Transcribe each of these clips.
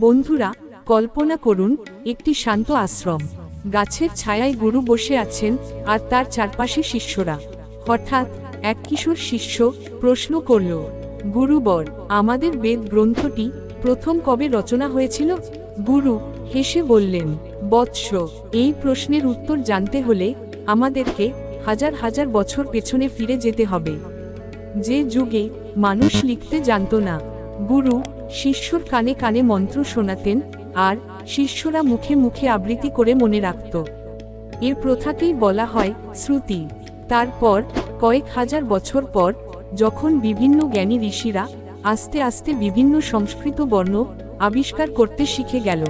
বন্ধুরা, কল্পনা করুন, একটি শান্ত আশ্রম। গাছের ছায়ায় গুরু বসে আছেন আর তার চারপাশে শিষ্যরা। হঠাৎ, এক কিশোর শিষ্য প্রশ্ন করল গুরুবর আমাদের বেদ গ্রন্থটি প্রথম কবে রচনা হয়েছিল? গুরু হেসে বললেন, বৎস, এই প্রশ্নের উত্তর জানতে হলে আমাদেরকে হাজার হাজার বছর পেছনে ফিরে যেতে হবে। যে যুগে মানুষ লিখতে জানতো না, গুরু শিষ্যর কানে কানে মন্ত্র শোনাতেন, আর শিষ্যরা মুখে মুখে আবৃত্তি করে মনে রাখত। এর প্রথাকেই বলা হয় শ্রুতি। তারপর কয়েক হাজার বছর পর, যখন বিভিন্ন জ্ঞানী ঋষিরা আস্তে আস্তে বিভিন্ন সংস্কৃত বর্ণ আবিষ্কার করতে শিখে গেল।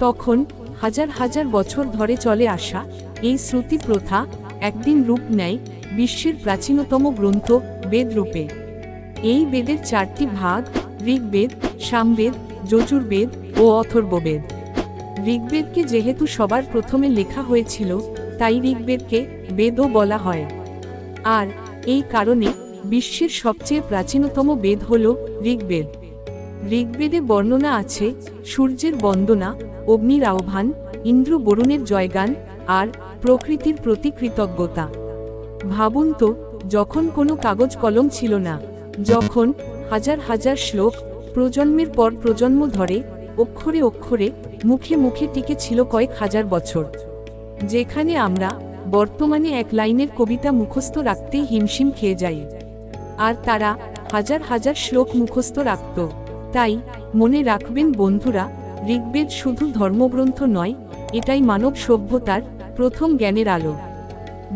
তখন হাজার হাজার বছর ধরে চলে আসা এই শ্রুতি প্রথা একদিন রূপ নেয় বিশ্বের প্রাচীনতম গ্রন্থ বেদ রূপে এই বেদের চারটি ভাগ ঋগ্বেদ, সামবেদ, যজুর্বেদ ও অথর্ববেদ। ঋগ্বেদকে যেহেতু সবার প্রথমে লেখা হয়েছিল, তাই ঋগ্বেদকে বেদও বলা হয়। আর এই কারণে বিশ্বের সবচেয়ে প্রাচীনতম বেদ হল ঋগ্বেদ। ঋগ্বেদে বর্ণনা আছে, সূর্যের বন্দনা, অগ্নির আহ্বান, ইন্দ্র বরুণের জয়গান, আর প্রকৃতির প্রতি কৃতজ্ঞতা। ভাবুন তো, যখন কোনো কাগজ কলম ছিল না, যখন হাজার হাজার শ্লোক প্রজন্মের পর প্রজন্ম ধরে, অক্ষরে অক্ষরে, মুখে মুখে টিকে ছিল কয়েক হাজার বছর। যেখানে আমরা বর্তমানে এক লাইনের কবিতা মুখস্থ রাখতেই হিমশিম খেয়ে যাই। আর তারা হাজার হাজার শ্লোক মুখস্থ রাখত। তাই মনে রাখবেন বন্ধুরা, ঋগ্বেদ শুধু ধর্মগ্রন্থ নয়, এটাই মানব সভ্যতার প্রথম জ্ঞানের আলো।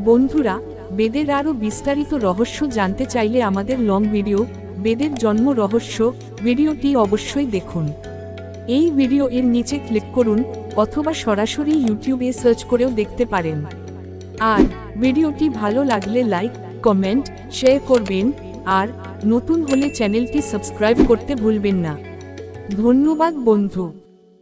বন্ধুরা, বেদের আরও বিস্তারিত রহস্য জানতে চাইলে আমাদের লং ভিডিও বেদের জন্ম রহস্য, ভিডিওটি অবশ্যই দেখুন। এই ভিডিও এর নিচে ক্লিক করুন অথবা সরাসরি ইউটিউবে সার্চ করেও দেখতে পারেন। আর ভিডিওটি ভালো লাগলে লাইক, কমেন্ট, শেয়ার করবেন। আর নতুন হলে চ্যানেলটি সাবস্ক্রাইব করতে ভুলবেন না। ধন্যবাদ বন্ধু।